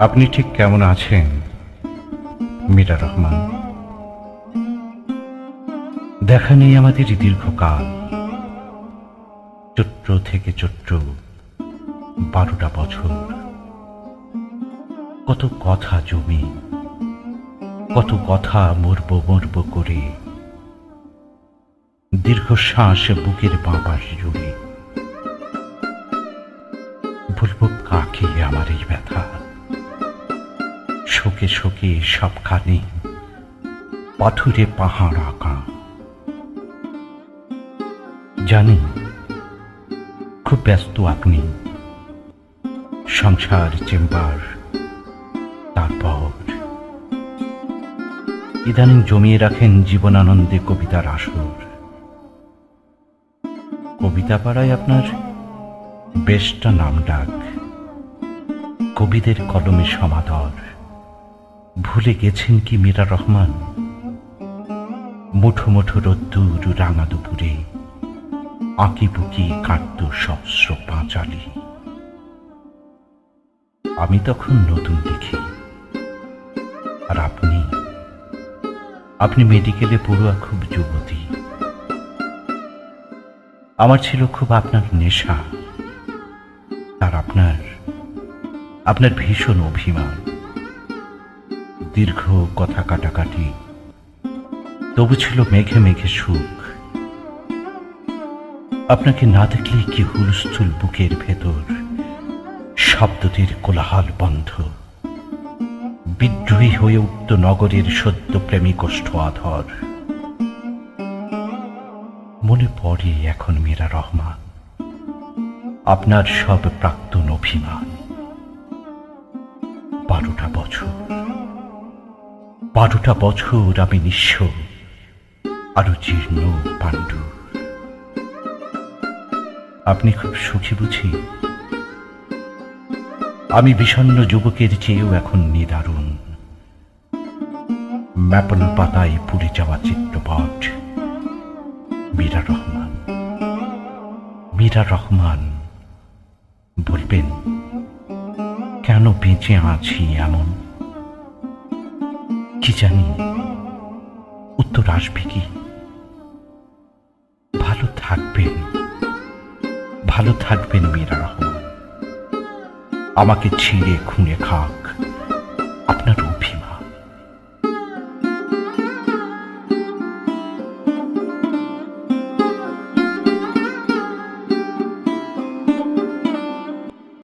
আপনি ঠিক কেমন আছেন? মীরা রহমান। দেখা নেই আমাদের দীর্ঘকাল। চৈত্র থেকে চৈত্র, বারোটা বছর। কত কথা জমি, কত কথা মরব মরব করে। দীর্ঘশ্বাস বুকের বাঁপাশ জুড়ে। বলব কাকে আমার এই ব্যথা? শোকে শোকে সবখানে পাথুরে পাহাড় আঁকা। জানি খুব ব্যস্ত আপনি। সংসার, চেম্বার, তারপর ইদানিং জমিয়ে রাখেন জীবনানন্দে কবিতার আসর। কবিতা পাড়ায় আপনার বেশটা নাম ডাক কবিদের কলমে সমাদর। ভুলে গেছেন কি মীরা রহমান? মুঠো মুঠো রোদ্দুর রাঙা দুপুরে আঁকি বুকি কাটত সহস্র পাঁচালি। আমি তখন নতুন দেখি। আর আপনি? আপনি মেডিকেলে পড়ুয়া, খুব যুবতী। আমার ছিল খুব আপনার নেশা। আর আপনার আপনার ভীষণ অভিমান। দীর্ঘ কথা কাটাকাটি। তবু ছিল মেঘে মেঘে সুখ। আপনাকে না দেখলে কি হুলস্থুল বুকের ভেতর, শব্দটির কোলাহল বন্ধ। বিদ্রোহী হয়ে উঠত নগরের সদ্য প্রেমী আধর। মনে পড়ে এখন মীরা রহমান। আপনার সব প্রাক্তন অভিমান। বারোটা বছর। বারোটা বছর আমি নিঃস্ব, আরও জীর্ণ পাণ্ডু আপনি খুব সুখী বুঝি? আমি বিষণ্ণ যুবকের চেয়েও এখন নিদারুণ। ম্যাপল পাতায় পুড়ে যাওয়া চিত্রপট, মীরা রহমান। মীরা রহমান, বলবেন, কেন বেঁচে আছি এমন? কি জানি উত্তর আসবে কি? ভালো থাকবেন ভালো থাকবেন মীরা রহমান। আমাকে ছিঁড়ে খুনে খাক, আপনার